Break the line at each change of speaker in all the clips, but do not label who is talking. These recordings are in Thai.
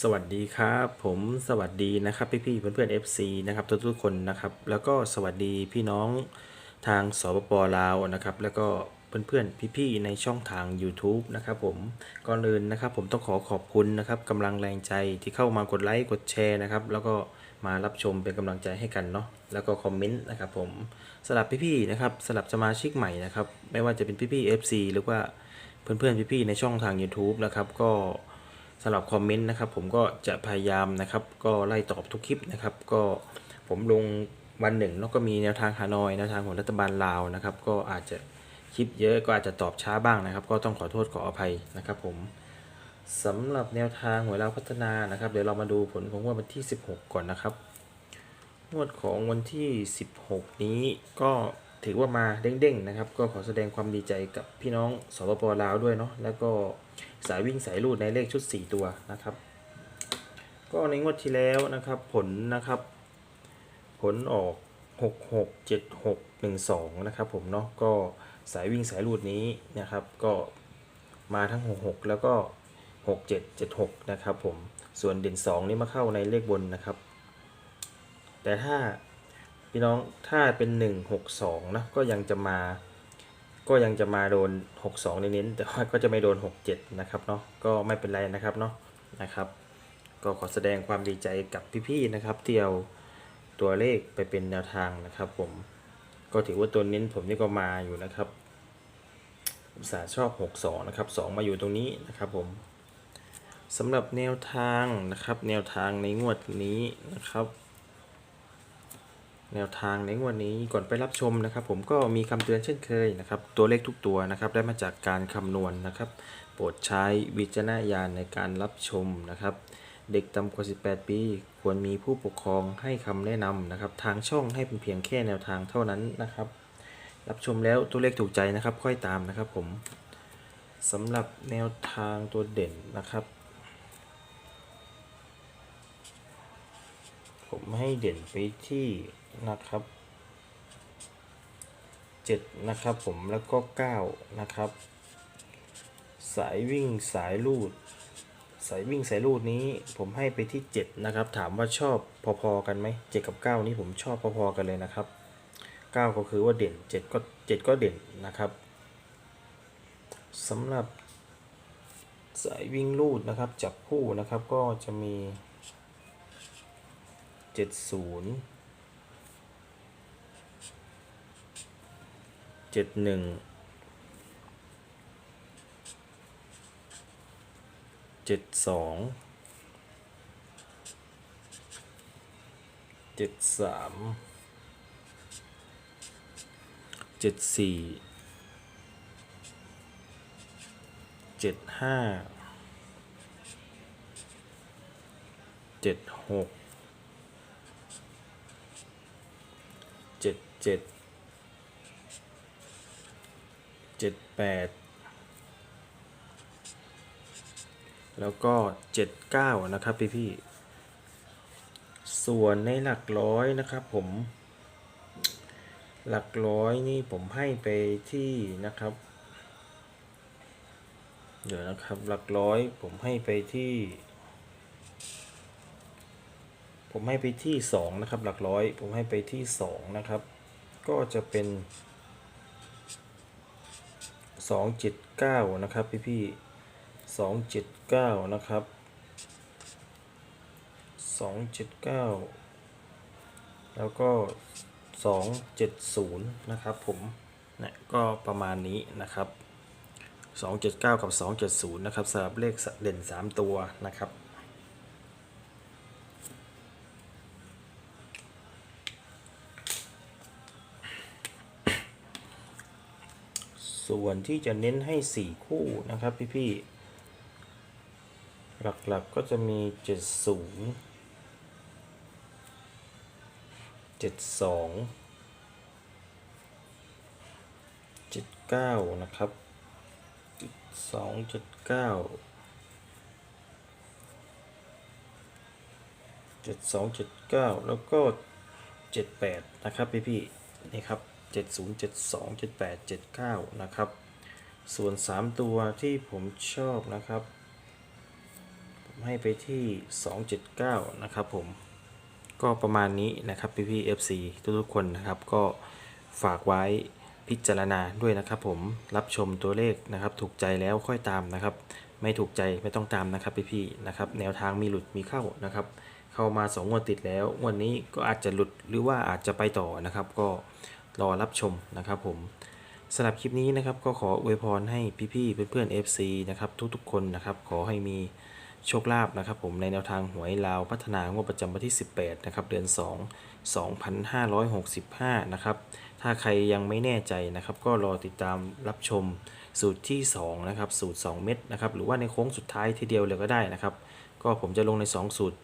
สวัสดีครับผมสวัสดีนะครับพี่พี่ๆเพื่อนเพื่อนๆ FC นะครับทุกทุกๆคนนะครับแล้วก็สวัสดีพี่น้องทางสปปลาวนะครับแล้วก็เพื่อนเพื่อนพี่พี่ๆ ในช่องทาง YouTube นะครับผมก่อนอื่นนะครับผมต้องขอขอบคุณนะครับกำลังแรงใจที่เข้ามากดไลค์กดแชร์นะครับแล้วก็มารับชมเป็นกำลังใจให้กันเนาะแล้วก็คอมเมนต์นะครับผมสลับพี่ๆนะครับสลับสมาชิกใหม่นะครับไม่ว่าจะเป็นพี่ๆ FC หรือว่าเพื่อนเพื่อนพี่พี่ๆ ในช่องทาง YouTube นะครับก็ สำหรับคอมเมนต์นะครับผมก็จะพยายามนะครับก็ไล่ตอบทุกคลิปนะครับก็ผมลงวันหนึ่งแล้วก็มีแนวทางฮานอยแนวทางของรัฐบาลลาวนะครับก็อาจจะคลิปเยอะก็อาจจะตอบช้าบ้างนะครับ ก็ต้องขอโทษขออภัยนะครับผมสำหรับแนวทางหวยเราพัฒนานะครับ เดี๋ยวเรามาดูผลของงวดวันที่ 16 ก่อนนะครับงวดของวันที่ 16 นี้ก็ ถือว่ามาเด้งๆนะครับ ก็ขอแสดงความดีใจกับพี่น้องสปปลาวด้วยเนาะแล้วก็สายวิ่งสายรูดในเลขชุด 4 ตัวนะครับ ก็ในงวดที่แล้วนะครับ ผลนะครับ ผลออก 6 6 7 6 1 2 นะครับผมเนาะก็สายวิ่งสายรูดนี้นะครับก็มาทั้ง 6 6 แล้วก็ 6 7 7 6 นะครับผมส่วนเด่น 2 นี่มาเข้าในเลขบนนะครับ แต่ถ้า พี่น้องถ้าเป็น 1 6 2นะก็ยังจะมา ก็ยังจะมาโดน 62เน้นๆแต่ว่าก็จะไม่โดน 67 นะครับเนาะก็ไม่เป็นไรนะครับเนาะนะครับ ก็ขอแสดงความดีใจกับพี่ๆนะครับที่เอาตัวเลขไปเป็นแนวทางนะครับ ผมก็ถือว่าตัวเน้นผมนี่ก็มาอยู่นะครับอุตสาห์ชอบ 62 นะครับ 2 มาอยู่ตรงนี้นะครับผมสำหรับแนวทางนะครับ แนวทางในงวดนี้นะครับ แนวทางในวดนี้ก่อนไปรับชมนะครับ ผมก็มีคำเตือนเช่นเคยนะครับ ตัวเลขทุกตัวนะครับ ได้มาจากการคำนวณนะครับ โปรดใช้วิจารณญาณในการรับชมนะครับ เด็กต่ำกว่า 18 ปี ควรมีผู้ปกครองให้คำแนะนำนะครับ ทางช่องให้เป็นเพียงแค่แนวทางเท่านั้นนะครับ รับชมแล้วตัวเลขถูกใจนะครับ ค่อยตามนะครับ ผมสำหรับแนวทางตัวเด่นนะครับผมให้เด่นไปที่ นะครับ7นะครับผมแล้วก็ 9 นะครับ สายวิ่งสายลูด สายวิ่งสายลูดนี้ผมให้ไปที่ 7 นะครับ ถามว่าชอบพอๆกันไหมเจ็ดกับ 9 นี้ผมชอบพอๆกันเลยนะครับ 9 ก็คือว่าเด่น 7 ก็ 7 ก็เด่นนะครับสำหรับสายวิ่งลูดนะครับจับคู่นะครับก็จะมี 70 เจ็ดหนึ่งเจ็ดสองเจ็ดสามเจ็ดสี่เจ็ดห้าเจ็ดหกเจ็ดเจ็ด เจ็ดแปดแล้วก็เจ็ดเก้านะครับพี่พี่ส่วนในหลักร้อยนะครับผม หลักร้อยนี่ผมให้ไปที่นะครับ เดี๋ยวนะครับหลักร้อยผมให้ไปที่ ผมให้ไปที่สองนะครับ หลักร้อยผมให้ไปที่สองนะครับ ก็จะเป็น สองเจ็ดเก้านะครับพี่พี่สองเจ็ดเก้านะครับสองเจ็ดเก้าแล้วก็สองเจ็ดศูนย์นะครับผมเนี่ยก็ประมาณนี้นะครับสองเจ็ดเก้ากับสองเจ็ดศูนย์นะครับสำหรับเลขเด่นสามตัวนะครับ ส่วนที่จะเน้นให้ 4 คู่นะครับพี่ๆ หลักๆก็จะมี 70 72 79 นะครับ72 79 72 79 แล้วก็ 78 นะครับ พี่ ๆ นี่ครับ 70 72 78 79 นะครับ ส่วน 3 ตัวที่ผมชอบนะครับ ผมให้ไปที่ 279 นะครับผม ก็ประมาณนี้นะครับพี่พี่ FC ทุกๆคนนะครับ ก็ฝากไว้พิจารณาด้วยนะครับผมรับชมตัวเลขนะครับ ถูกใจแล้วค่อยตามนะครับ ไม่ถูกใจไม่ต้องตามนะครับพี่พี่นะครับ แนวทางมีหลุดมีเข้านะครับ เข้ามา2งวดติดแล้วงวดนี้ก็อาจจะหลุดหรือว่าอาจจะไปต่อนะครับ ก็ รอรับชมนะครับผมสำหรับคลิปนี้นะครับก็ขออวยพรให้พี่ๆเพื่อนๆ FC นะครับทุกๆคนนะครับขอให้มีโชคลาภนะครับผมในแนวทางหวยลาวพัฒนางวดประจำวันที่ 18นะครับเดือน 2 2565นะครับถ้าใครยังไม่แน่ใจนะครับก็รอติดตามรับชมสูตรที่2นะครับสูตร 2 เม็ดนะครับหรือว่าในโค้งสุดท้ายทีเดียวเลยก็ได้นะครับก็ผมจะลงใน 2 สูตร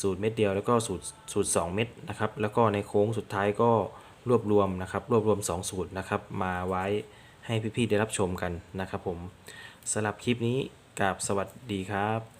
สูตรเม็ดเดียวแล้วก็สูตรสูตร 2 เม็ดนะครับแล้วก็ในโค้งสุดท้ายก็ รวบรวมนะครับ รวบรวม 2 สูตรนะครับ มาไว้ให้พี่ๆได้รับชมกันนะครับผมสำหรับคลิปนี้กับสวัสดีครับ